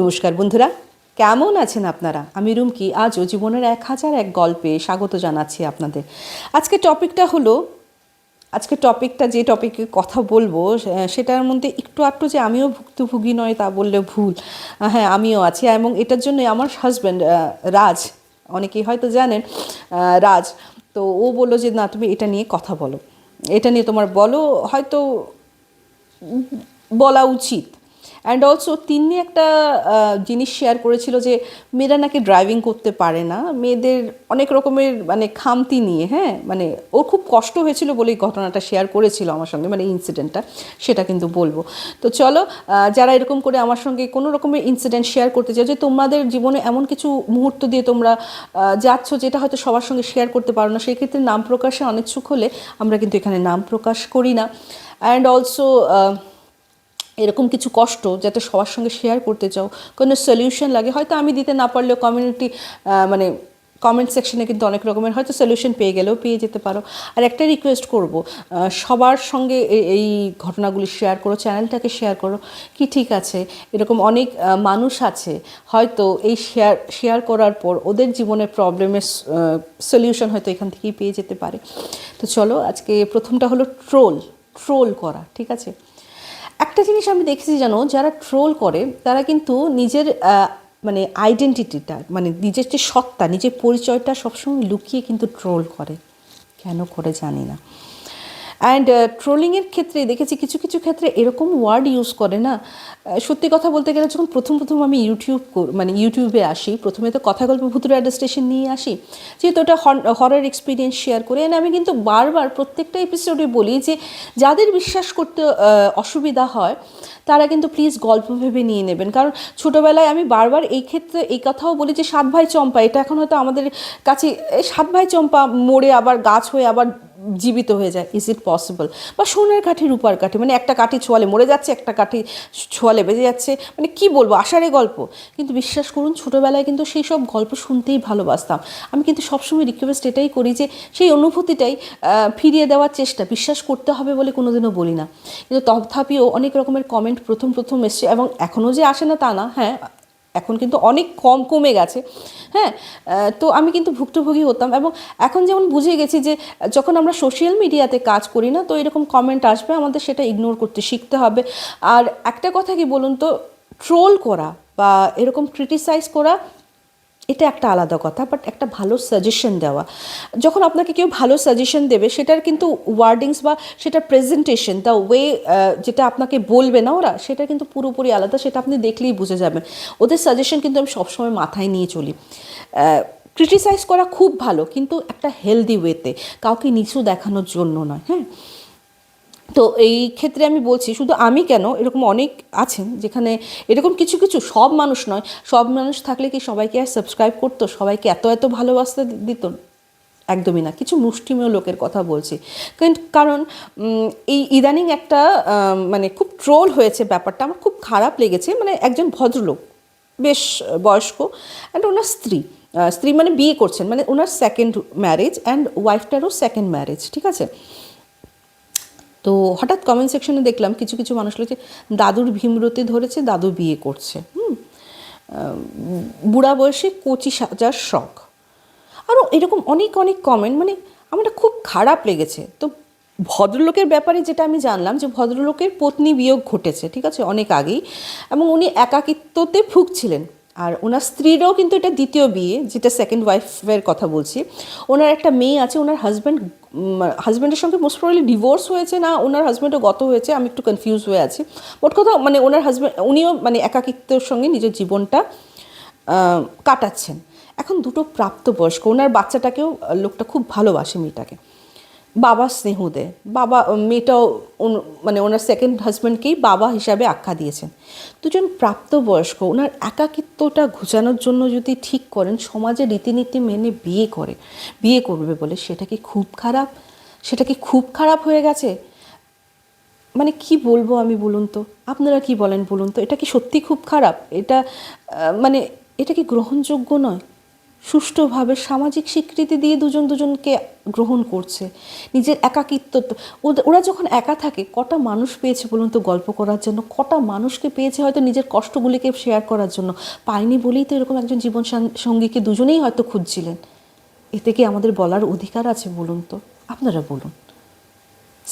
নমস্কার বন্ধুরা, কেমন আছেন আপনারা? আমি রুমকি, আজও জীবনের এক হাজার এক গল্পে স্বাগত জানাচ্ছি আপনাদের। আজকে টপিকটা হলো, আজকে টপিকটা যে টপিকে কথা বলব সেটার মধ্যে একটু আধটু যে আমিও ভুক্তভোগী নয় তা বললে ভুল। হ্যাঁ আমিও আছি। এবং এটার জন্য আমার হাজব্যান্ড রাজ, অনেকেই হয়তো জানেন রাজ। তো ও বলল যে, না, তুমি এটা নিয়ে কথা বলো। এটা নিয়ে তোমার বলো, হয়তো বলা উচিত। অ্যান্ড অলসো তিনি একটা জিনিস শেয়ার করেছিল যে, মেয়েরা নাকি ড্রাইভিং করতে পারে না। মেয়েদের অনেক রকমের মানে খামতি নিয়ে হ্যাঁ? মানে ওর খুব কষ্ট হয়েছিল বলেই ঘটনাটা শেয়ার করেছিল আমার সঙ্গে মানে ইনসিডেন্টটা সেটা কিন্তু বলব। তো চলো যারা এরকম করে আমার সঙ্গে কোনো রকমের ইনসিডেন্ট শেয়ার করতে চাও, যে তোমাদের জীবনে এমন কিছু মুহূর্ত দিয়ে তোমরা যাচ্ছ যেটা হয়তো সবার সঙ্গে শেয়ার করতে পারো না, সেই ক্ষেত্রে নাম প্রকাশে অনিচ্ছুক হলে আমরা কিন্তু এখানে নাম প্রকাশ করি না। অ্যান্ড অলসো এরকম কিছু কষ্ট যাতে সবার সঙ্গে শেয়ার করতে চাও। কোনো সলিউশন লাগে? হয়তো আমি দিতে না পারলেও কমিউনিটি মানে কমেন্ট সেকশনে কিন্তু অনেক রকমের হয়তো সলিউশন পেয়ে গেলেও পেয়ে যেতে পারো। আর একটা রিকোয়েস্ট করব সবার সঙ্গে এই ঘটনাগুলি শেয়ার করো চ্যানেলটাকে শেয়ার করো। কি ঠিক আছে? এরকম অনেক মানুষ আছে, হয়তো এই শেয়ার শেয়ার করার পর ওদের জীবনের প্রবলেমের সলিউশন হয়তো এখান থেকেই পেয়ে যেতে পারে। তো চলো, আজকে প্রথমটা হলো ট্রোল ট্রোল করা, ঠিক আছে? একটা জিনিস আমি দেখেছি জানো, যারা ট্রোল করে, তারা কিন্তু নিজের মানে আইডেন্টিটিটা মানে নিজের যে সত্তা, নিজের পরিচয়টা সবসময় লুকিয়ে কিন্তু ট্রোল করে। কেন করে জানি না। অ্যান্ড ট্রোলিংয়ের ক্ষেত্রে দেখেছি কিছু কিছু ক্ষেত্রে এরকম ওয়ার্ড ইউজ করে না। সত্যি কথা বলতে গেলে যখন প্রথম প্রথম আমি ইউটিউব মানে ইউটিউবে আসি, প্রথমে তো কথা গল্প ভুতুরে অ্যাডাস্টেশন নিয়ে আসি, যেহেতু ওটা হরার এক্সপিরিয়েন্স শেয়ার করে। And আমি কিন্তু বারবার প্রত্যেকটা এপিসোডে বলি যে, যাদের বিশ্বাস করতে অসুবিধা হয়, তারা কিন্তু প্লিজ গল্প ভেবে নিয়ে নেবেন। কারণ ছোটোবেলায় আমি বারবার এই ক্ষেত্রে এই কথাও বলি যে, সাত ভাই চম্পা, এটা এখন হয়তো আমাদের কাছে সাত ভাই চম্পা মোড়ে আবার গাছ হয়ে আবার জীবিত হয়ে যায় ইজ ইট পসিবল বা সোনার কাঠি, রূপার কাঠি মানে একটা কাঠি ছোয়ালে মরে যাচ্ছে, একটা কাঠি ছোয়ালে বেজে যাচ্ছে মানে কি বলব আষাঢ়ে গল্প। কিন্তু বিশ্বাস করুন, ছোটোবেলায় কিন্তু সেই সব গল্প শুনতেই ভালোবাসতাম। আমি কিন্তু সবসময় রিকোয়েস্ট এটাই করি যে সেই অনুভূতিটাই ফিরিয়ে দেওয়ার চেষ্টা, বিশ্বাস করতে হবে বলে কোনোদিনও বলি না। কিন্তু তথাপিও অনেক রকমের কমেন্ট প্রথম প্রথম এসছে এবং এখনও যে আসে না তা না হ্যাঁ এখন কিন্তু অনেক কম কমে গেছে। হ্যাঁ তো আমি কিন্তু ভুক্তভোগী হতাম এবং এখন যেমন বুঝে গেছি যে, যখন আমরা সোশ্যাল মিডিয়াতে কাজ করি না, তো এরকম কমেন্ট আসবে, আমাদের সেটা ইগনোর করতে শিখতে হবে। আর একটা কথা কি বলুন তো ট্রোল করা বা এরকম ক্রিটিসাইজ করা এটা একটা আলাদা কথা বাট একটা ভালো সাজেশন দেওয়া। যখন আপনাকে কেউ ভালো সাজেশন দেবে, সেটার কিন্তু ওয়ার্ডিংস বা সেটা প্রেজেন্টেশন দ্য ওয়ে যেটা আপনাকে বলবে না ওরা, সেটা কিন্তু পুরোপুরি আলাদা, সেটা আপনি দেখলেই বুঝে যাবেন। ওদের সাজেশন কিন্তু আমি সবসময় মাথায় নিয়ে চলি। ক্রিটিসাইজ করা খুব ভালো, কিন্তু একটা হেলদি ওয়েতে কাউকে নিচু দেখানোর জন্য নয় হ্যাঁ? তো এই ক্ষেত্রে আমি বলছি, শুধু আমি কেন এরকম অনেক আছেন যেখানে এরকম কিছু কিছু, সব মানুষ নয়, সব মানুষ থাকলে কি সবাইকে আর সাবস্ক্রাইব করতো? সবাইকে এত এত ভালোবাসতে দিত? একদমই না, কিছু মুষ্টিমেয় লোকের কথা বলছি। কারণ- এই ইদানিং একটা মানে খুব ট্রোল হয়েছে ব্যাপারটা, আমার খুব খারাপ লেগেছে। মানে একজন ভদ্রলোক, বেশ বয়স্ক অ্যান্ড ওনার স্ত্রী স্ত্রী মানে বিয়ে করছেন মানে ওনার সেকেন্ড ম্যারেজ অ্যান্ড ওয়াইফটারও সেকেন্ড ম্যারেজ ঠিক আছে? তো হঠাৎ কমেন্ট সেকশনে দেখলাম কিছু কিছু মানুষ লিখছে দাদুর ভীমরতি ধরেছে, দাদু বিয়ে করছে। হুম? বুড়া বয়সে কচি সাজার শখ। আরও এরকম অনেক অনেক কমেন্ট মানে আমার খুব খারাপ লেগেছে। তো ভদ্রলোকের ব্যাপারে যেটা আমি জানলাম যে ভদ্রলোকের পত্নী বিয়োগ ঘটেছে, ঠিক আছে, অনেক আগেই। এবং উনি একাকিত্বতে ভুগছিলেন। আর ওনার স্ত্রীরও কিন্তু এটা দ্বিতীয় বিয়ে, যেটা সেকেন্ড ওয়াইফের কথা বলছি। ওনার একটা মেয়ে আছে, ওনার হাজব্যান্ড হাজব্যান্ডের সঙ্গে মোস্ট প্রবলি ডিভোর্স হয়েছে না, ওনার হাজব্যান্ডও গত হয়েছে, আমি একটু কনফিউজ হয়ে আছি। মোট কথা মানে ওনার হাজব্যান্ড উনিও মানে একাকিত্বের সঙ্গে নিজের জীবনটা কাটাচ্ছেন। এখন দুটো প্রাপ্তবয়স্ক, ওনার বাচ্চাটাকেও লোকটা খুব ভালোবাসে মেয়েটাকে। বাবা স্নেহ দেয় বাবা মেয়েটাও মানে ওনার সেকেন্ড হাজব্যান্ডকেই বাবা হিসাবে আখ্যা দিয়েছেন। দুজন প্রাপ্তবয়স্ক, ওনার একাকিত্বটা ঘুচানোর জন্য যদি ঠিক করেন, সমাজে রীতিনীতি মেনে বিয়ে করে, বিয়ে করবে বলে সেটা কি খুব খারাপ? সেটা কি খুব খারাপ হয়ে গেছে? মানে কি বলব আমি বলুন তো? আপনারা কি বলেন বলুন তো? এটা কি সত্যি খুব খারাপ? এটা মানে এটা কি গ্রহণযোগ্য নয়? সুষ্ঠুভাবে সামাজিক স্বীকৃতি দিয়ে দুজন দুজনকে গ্রহণ করছে। নিজের একাকিত্ব ওরা যখন একা থাকে, কটা মানুষ পেয়েছে বলুন তো গল্প করার জন্য? কটা মানুষকে পেয়েছে হয়তো নিজের কষ্টগুলিকে শেয়ার করার জন্য? পায়নি বলেই তো এরকম একজন জীবন সঙ্গীকে দুজনেই হয়তো খুঁজছিলেন। এতে কি আমাদের বলার অধিকার আছে বলুন তো? আপনারা বলুন।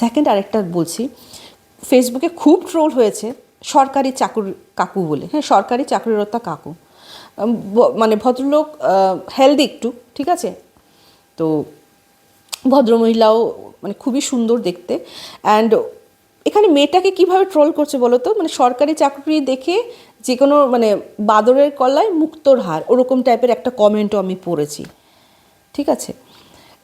সেকেন্ড আরেকটা বলছি ফেসবুকে খুব ট্রোল হয়েছে সরকারি চাকুর, কাকু বলে। হ্যাঁ সরকারি চাকরিরতা কাকু। মানে ভদ্রলোক হেলদি একটু, ঠিক আছে? তো ভদ্রমহিলাও মানে খুবই সুন্দর দেখতে। অ্যান্ড এখানে মেয়েটাকে কীভাবে ট্রোল করছে বলো তো? মানে সরকারি চাকরি দেখে যে কোনো মানে বাদরের কলায় মুক্তর হার, ওরকম টাইপের একটা কমেন্টও আমি পড়েছি। ঠিক আছে?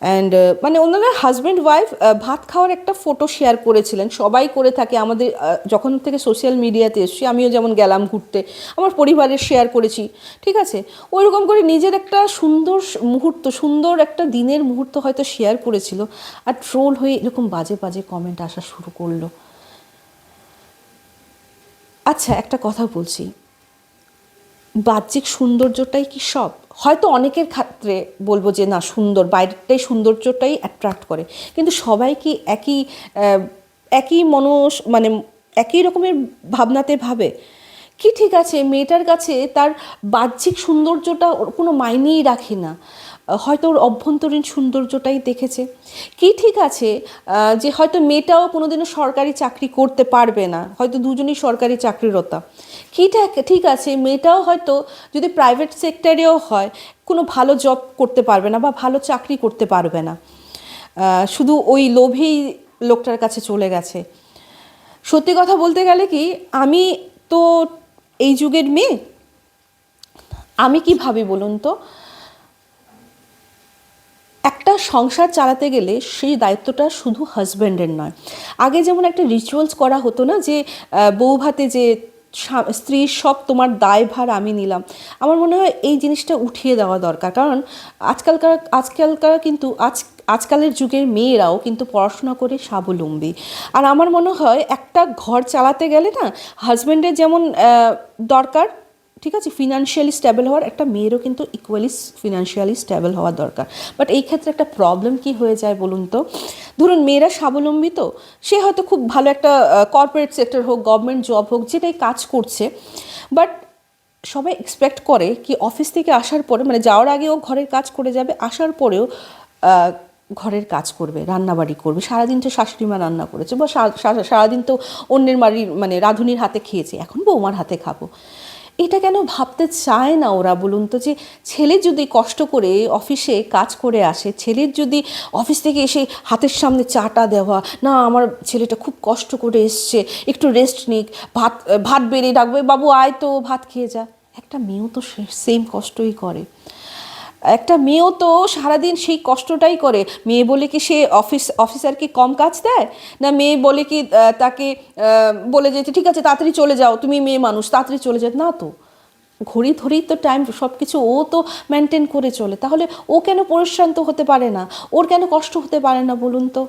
অ্যান্ড মানে ওনারা হাজব্যান্ড ওয়াইফ ভাত খাওয়ার একটা ফটো শেয়ার করেছিলেন। সবাই করে থাকে আমাদের যখন থেকে সোশ্যাল মিডিয়াতে এসছি, আমিও যেমন গেলাম ঘুরতে, আমার পরিবারের শেয়ার করেছি। ঠিক আছে? ওইরকম করে নিজের একটা সুন্দর মুহূর্ত, সুন্দর একটা দিনের মুহূর্ত হয়তো শেয়ার করেছিল। আর ট্রোল হয়ে এরকম বাজে বাজে কমেন্ট আসা শুরু করল। আচ্ছা একটা কথা বলছি। বাহ্যিক সৌন্দর্যটাই কি সব? হয়তো অনেকের ক্ষেত্রে বলব যে না, সুন্দর বাইরেরটাই সৌন্দর্যটাই অ্যাট্রাক্ট করে। কিন্তু সবাই কি একই একই মনস মানে একই রকমের ভাবনাতে ভাবে? কি ঠিক আছে? মেয়েটার কাছে তার বাহ্যিক সৌন্দর্যটা কোনো মাইনেই রাখে না। হয়তো ওর অভ্যন্তরীণ সৌন্দর্যটাই দেখেছে। কি ঠিক আছে যে হয়তো মেয়েটাও কোনোদিনও সরকারি চাকরি করতে পারবে না, হয়তো দুজনই সরকারি চাকরিরতা। কি ঠিক- আছে, মেয়েটাও হয়তো যদি প্রাইভেট সেক্টরেও হয়, কোনো ভালো জব করতে পারবে না বা ভালো চাকরি করতে পারবে না। শুধু ওই লোভেই লোকটার কাছে চলে গেছে। সত্যি কথা বলতে গেলে কি, আমি তো এই যুগের মেয়ে। আমি কি ভাবি বলুন তো? একটা সংসার চালাতে গেলে সেই দায়িত্বটা শুধু হাজব্যান্ডের নয়। আগে যেমন একটা রিচুয়ালস করা হতো না যে বউ ভাতে যে স্ত্রীর সব তোমার দায়ভার আমি নিলাম। আমার মনে হয় এই জিনিসটা উঠিয়ে দেওয়া দরকার। কারণ আজকালকার আজকালকার কিন্তু আজ, আজকালের যুগের মেয়েরাও কিন্তু পড়াশোনা করে স্বাবলম্বী। আর আমার মনে হয় একটা ঘর চালাতে গেলে না হাজব্যান্ডের যেমন দরকার ঠিক আছে ফিনান্সিয়ালি স্টেবল হওয়ার একটা মেয়েরও কিন্তু ইকুয়ালি ফিনান্সিয়ালি স্টেবল হওয়া দরকার। বাট এই ক্ষেত্রে একটা প্রবলেম কি হয়ে যায় বলুন তো? ধরুন মেয়েরা স্বাবলম্বী তো সে হয়তো খুব ভালো একটা কর্পোরেট সেক্টর হোক গভর্নমেন্ট জব হোক, যেটাই কাজ করছে। বাট সবাই এক্সপেক্ট করে কি অফিস থেকে আসার পরে মানে যাওয়ার আগে ও ঘরের কাজ করে যাবে, আসার পরেও ঘরের কাজ করবে, রান্নাবাড়ি করবে। সারাদিন তো শাশুড়ি মা রান্না করেছে, বা সারাদিন তো অন্যের বাড়ির মানে রাঁধুনির হাতে খেয়েছে, এখন বৌমার হাতে খাব। এটা কেন ভাবতে চায় না ওরা বলুন তো? যে ছেলে যদি কষ্ট করে অফিসে কাজ করে আসে, ছেলের যদি অফিস থেকে এসে হাতের সামনে চাটা দেওয়া, না, আমার ছেলেটা খুব কষ্ট করে এসছে, একটু রেস্ট নিক, ভাত ভাত বেড়ে ডাকবে বাবু আয় তো, ভাত খেয়ে যা। একটা মেয়েও তো সেম কষ্টই করে। একটা মেয়েও তো সারাদিন সেই কষ্টটাই করে। মেয়ে বলে কি সে অফিস অফিসারকে কম কাজ দেয়? না মেয়ে বলে কি তাকে বলে যে ঠিক আছে, তাড়াতাড়ি চলে যাও, তুমি মেয়ে মানুষ, তাড়াতাড়ি চলে যাও। না তো। ঘড়ি ধরেই তো টাইম সব কিছু ও তো মেনটেন করে চলে। তাহলে ও কেন পরিশ্রান্ত হতে পারে না? ওর কেন কষ্ট হতে পারে না, বলুন তো?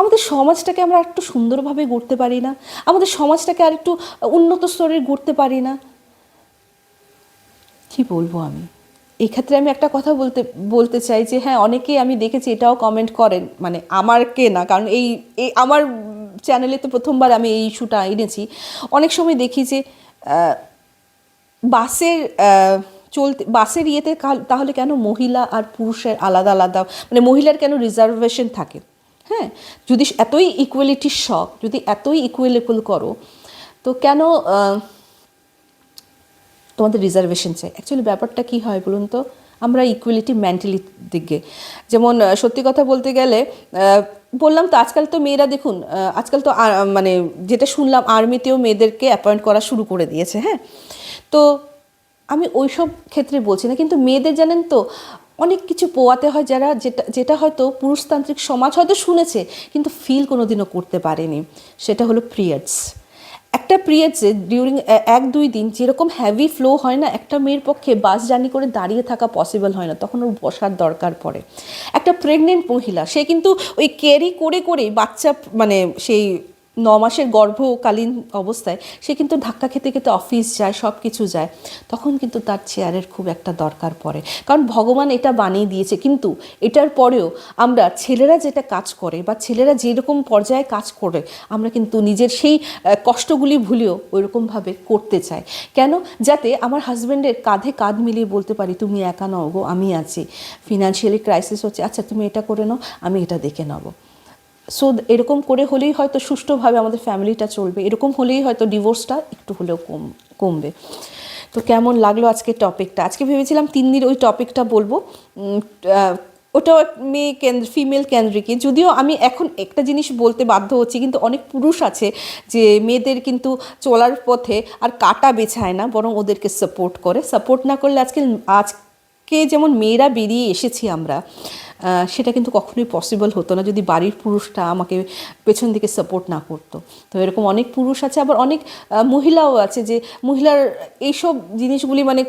আমাদের সমাজটাকে আমরা একটু সুন্দরভাবে গড়তে পারি না? আমাদের সমাজটাকে আর একটু উন্নত স্তরের গড়তে পারি না? কি বলব আমি? এই ক্ষেত্রে আমি একটা কথা বলতে বলতে চাই যে হ্যাঁ অনেকেই আমি দেখেছি এটাও কমেন্ট করেন মানে আমার কে না, কারণ এই এই আমার চ্যানেলে তো প্রথমবার আমি এই ইস্যুটা এনেছি। অনেক সময় দেখি যে বাসের চলতে, বাসের ইয়েতে তাহলে কেন মহিলা আর পুরুষের আলাদা আলাদা মানে মহিলার কেন রিজার্ভেশন থাকে? হ্যাঁ যদি এতই ইকুয়ালিটির শখ যদি এতই ইকুয়ালেবল করো, তো কেন তোমাদের রিজার্ভেশন চাই। অ্যাকচুয়ালি ব্যাপারটা কি হয় বলুন তো? আমরা ইকুয়ালিটি মেন্টালি দিকে। যেমন সত্যি কথা বলতে গেলে বললাম তো আজকাল তো মেয়েরা দেখুন আজকাল তো মানে যেটা শুনলাম আর্মিতেও মেয়েদেরকে অ্যাপয়েন্ট করা শুরু করে দিয়েছে হ্যাঁ? তো আমি ওই সব ক্ষেত্রে বলছি না, কিন্তু মেয়েদের জানেন তো, অনেক কিছু পোয়াতে হয় যারা, যেটা যেটা হয়তো পুরুষতান্ত্রিক সমাজ হয়তো শুনেছে, কিন্তু ফিল কোনোদিনও করতে পারেনি। সেটা হলো পিরিয়ডস একটা পিরিয়ডসে ডিউরিং এক, দুই দিন যেরকম হ্যাভি ফ্লো হয় না, একটা মেয়ের পক্ষে বাস জার্নি করে দাঁড়িয়ে থাকা পসিবল হয় না, তখন ওর বসার দরকার পড়ে। একটা প্রেগনেন্ট মহিলা, সে কিন্তু ওই ক্যারি করে করে বাচ্চা মানে সেই ন মাসের গর্ভকালীন অবস্থায় সে কিন্তু ধাক্কা খেতে খেতে অফিস যায় সব কিছু যায়। তখন কিন্তু তার চেয়ারের খুব একটা দরকার পড়ে। কারণ ভগবান এটা বানিয়ে দিয়েছে। কিন্তু এটার পরেও আমরা ছেলেরা যেটা কাজ করে বা ছেলেরা যেরকম পর্যায়ে কাজ করে, আমরা কিন্তু নিজের সেই কষ্টগুলি ভুলেও ওইরকমভাবে করতে চাই। কেন? যাতে আমার হাজব্যান্ডের কাঁধে কাঁধ মিলিয়ে বলতে পারি, তুমি একা নও গো, আমি আছি। ফিনান্সিয়ালি ক্রাইসিস হচ্ছে। আচ্ছা তুমি এটা করে নাও, আমি এটা দেখে নেব। সো এরকম করে হলেই হয়তো সুষ্ঠুভাবে আমাদের ফ্যামিলিটা চলবে। এরকম হলেই হয়তো ডিভোর্সটা একটু হলেও কম, কমবে। তো কেমন লাগল আজকে টপিকটা? আজকে ভেবেছিলাম তিন দিন ওই টপিকটা বলব। ওটা মেয়ে কেন্দ্র, ফিমেল কেন্দ্রিকই। যদিও আমি এখন একটা জিনিস বলতে বাধ্য হচ্ছি, কিন্তু অনেক পুরুষ আছে যে মেয়েদের কিন্তু চলার পথে আর কাটা বেছায় না, বরং ওদেরকে সাপোর্ট করে। সাপোর্ট না করলে আজকে আজকে যেমন মেয়েরা বেরিয়ে এসেছি আমরা সেটা কিন্তু কখনোই পসিবল হতো না যদি বাড়ির পুরুষটা আমাকে পেছন দিকে সাপোর্ট না করতো। তো এরকম অনেক পুরুষ আছে, আবার অনেক মহিলাও আছে যে মহিলার এইসব জিনিসগুলি মানে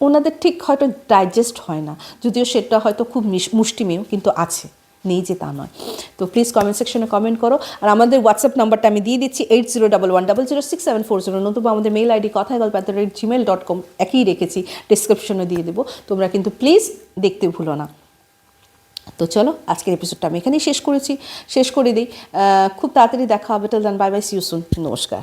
ওনাদের ঠিক হয়তো ডাইজেস্ট হয় না। যদিও সেটা হয়তো খুব মুষ্টিমেয়, কিন্তু আছে। নেই যে তা নয় তো প্লিজ কমেন্ট সেকশনে কমেন্ট করো। আর আমাদের হোয়াটসঅ্যাপ নাম্বারটা আমি দিয়ে দিচ্ছি eight zero double one double zero six seven four zero নতুবা আমাদের মেল আইডি কথায় গল্প at the rate Gmail dot com একই রেখেছি ডিসক্রিপশনে দিয়ে দেবো। তোমরা কিন্তু প্লিজ দেখতে ভুলো না। তো চলো, আজকের এপিসোডটা আমি এখানেই শেষ করেছি। শেষ করে দিই। খুব তাড়াতাড়ি দেখা হবে। Tell then bye bye see you soon নমস্কার।